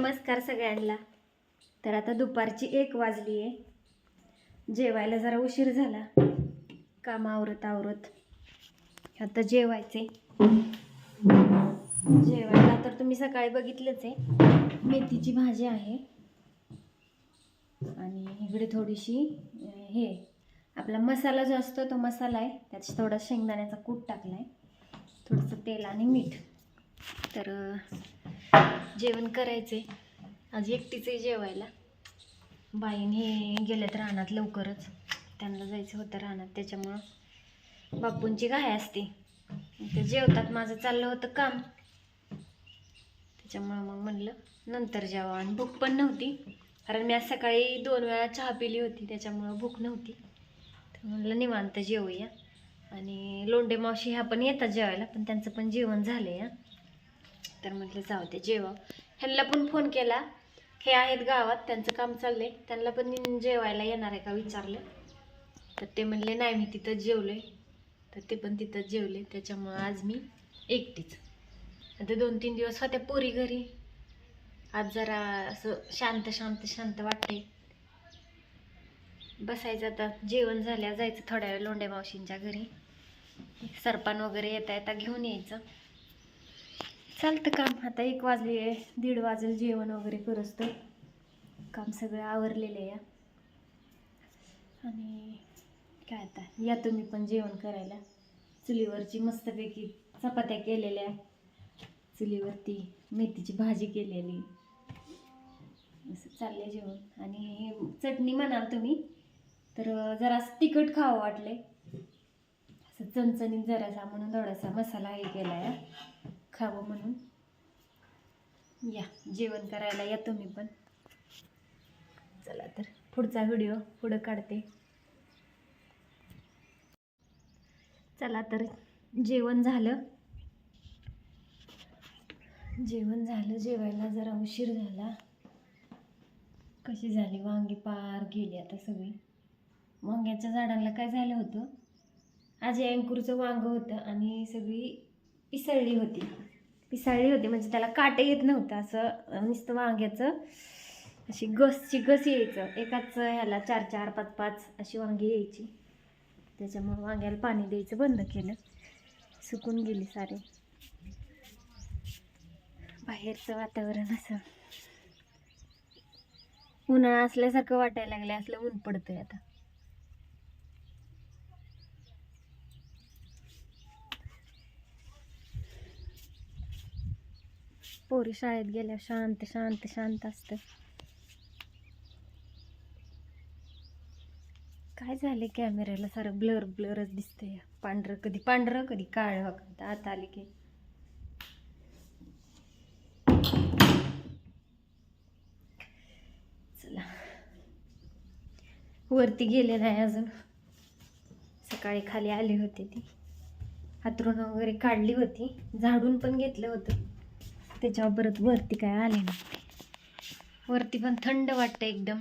नमस्कार सगळ्यांना. तर आता दुपारची एक वाजली आहे. जेवायला जरा उशीर झाला. काम आवरत आवरत. आता जेवायचे जेवायला तर तुम्ही सकाळी बघितलंच आहे. मेथीची भाजी आहे. आणि इकडे थोडीशी हे आपला मसाला जो असतो तो मसाला आहे. त्यात थोडा शेंगदाण्याचा कूट टाकला आहे थोडंसं तेल आणि मीठ. तर जेवण करायचे आज एकटीच आहे जेवायला. बाईन हे गेल्यात रानात लवकरच. त्यांना जायचं होतं रानात त्याच्यामुळं बापूंची घाय असते. ते जेवतात माझं चाललं होतं काम. त्याच्यामुळं मग म्हणलं नंतर जेवा. आणि भूक पण नव्हती कारण मी आज सकाळी दोन वेळा चहा पिली होती त्याच्यामुळं भूक नव्हती. तर म्हणलं निवांत जेवूया. आणि लोंडे मावशी ह्या पण येतात जेवायला पण त्यांचं पण जेवण झालं या तर म्हटलं जाऊ दे जेवा. ह्यांना पण फोन केला. हे आहेत गावात त्यांचं काम चाललंय. त्यांना पण जेवायला येणार आहे का विचारलं. तर ते म्हणले नाही मी तिथं जेवले तर ते पण तिथंच जेवले. त्याच्यामुळं आज मी एकटीच. आता दोन तीन दिवस होत्या पोरी घरी. आज जरा असं शांत शांत शांत वाटते बसायचं आता. जेवण झाल्या जायचं थोड्या वेळ लोंडे मावशींच्या घरी. सरपान वगैरे येता येता घेऊन यायचं. चालतं काम. आता एक वाजले आहे दीड वाजेल जेवण वगैरे करत. तर काम सगळं आवरलेलं आहे. आणि काय आता? या तुम्ही पण जेवण करायला. चुलीवरची मस्तपैकी चपात्या केलेल्या. चुलीवरती मेथीची भाजी केलेली. असं चालले जेवण. आणि चटणी म्हणाल तुम्ही तर जरा तिखट खावं वाटले असं चणचणीत जरासा म्हणून थोडासा मसाला हे केला आहे खावं म्हणून. या जेवण करायला या तुम्ही पण. चला तर पुढचा व्हिडिओ पुढं काढते. चला तर जेवण झालं. जेवण झालं जेवायला जरा उशीर झाला. कशी झाली वांगी पार गेली आता सगळी. वांग्याच्या झाडांना काय झालं होतं? आज अंकुरचं वांग होतं आणि सगळी पिसळली होती. पिसाळली होती म्हणजे त्याला काटे येत नव्हतं असं नुसतं वांग्याचं अशी गसची गस यायचं. एकाच ह्याला चार चार पाच पाच अशी वांगी यायची. त्याच्यामुळं वांग्याला पाणी द्यायचं बंद केलं. सुकून गेली सारे. बाहेरचं वातावरण असं. उन्हाळा असल्यासारखं वाटायला लागलं असलं ऊन पडतंय आता. पोरी शाळेत गेल्या शांत शांत शांत असतं. काय झाले कॅमेऱ्याला सारं ब्लर ब्लरच दिसतंय. पांढरं कधी पांढरं कधी काळं. आता आता की. चला. वरती गेले नाही अजून. सकाळी खाली आली होती ती. हातरून वगैरे काढली होती. झाडून पण घेतलं होतं. त्याच्यावर परत वरती काय आले नाही. वरती पण थंड वाटतं एकदम.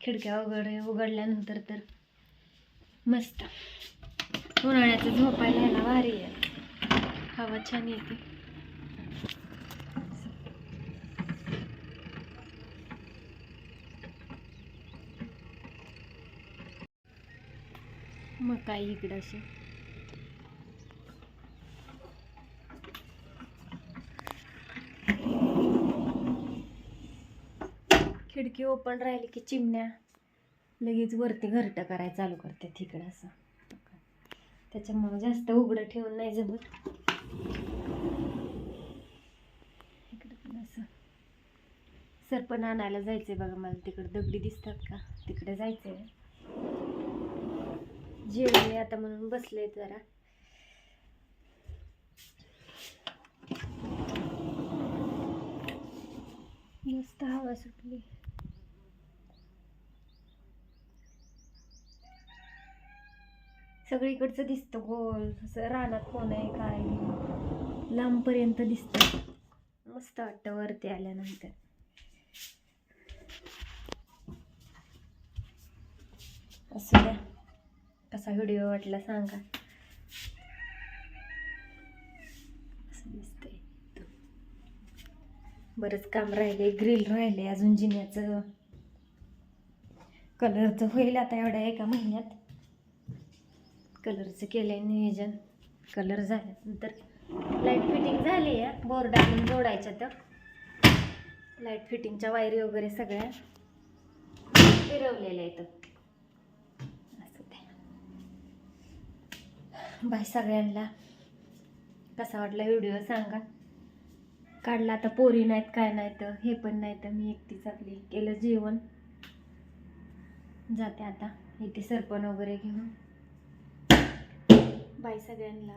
खिडक्या वगैरे उघडल्यानंतर तर मस्त. उन्हाळ्याचं झोपायला यायला भारी आहे. हवा छान येते. मग काही इकडं असे खिडकी ओपन राहिली की चिमण्या लगेच वरती घरटं करायला चालू करतात इकडं असं. त्याच्यामुळं जास्त उघडं ठेवून नाही जमत. इकडं पण असं. सरपण आणायला जायचंय बघा मला. तिकडे दगडी दिसतात का? तिकडे जायचंय. जेवण आता म्हणून बसले जरा मस्त हवा सुटली. सगळीकडचं दिसतं गोल. असं रानात कोण आहे काय लांबपर्यंत दिसतं. मस्त वाटतं वरती आल्यानंतर. असू द्या. कसा व्हिडिओ वाटला सांगा असं दिसतंय बरंच काम राहिले ग्रिल राहिले अजून जिन्याचं. कलरचं होईल आता एवढ्या एका महिन्यात. कलरचं केलं आहे नियोजन कलर झाल्यानंतर लाइट फिटिंग झाली आहे. बोर्ड आणून जोडायच्या तर. लाइट फिटिंगच्या वायरी वगैरे सगळ्या फिरवलेल्या आहेत. असं ते. बाय सगळ्यांना. कसा वाटला व्हिडिओ सांगा. काढला आता पोरी नाहीत काय नाही तर हे पण नाही तर मी एकटीच आपली केलं जेवण. जाते आता इथे सरपण वगैरे घेऊन. बाई सगळ्यांना.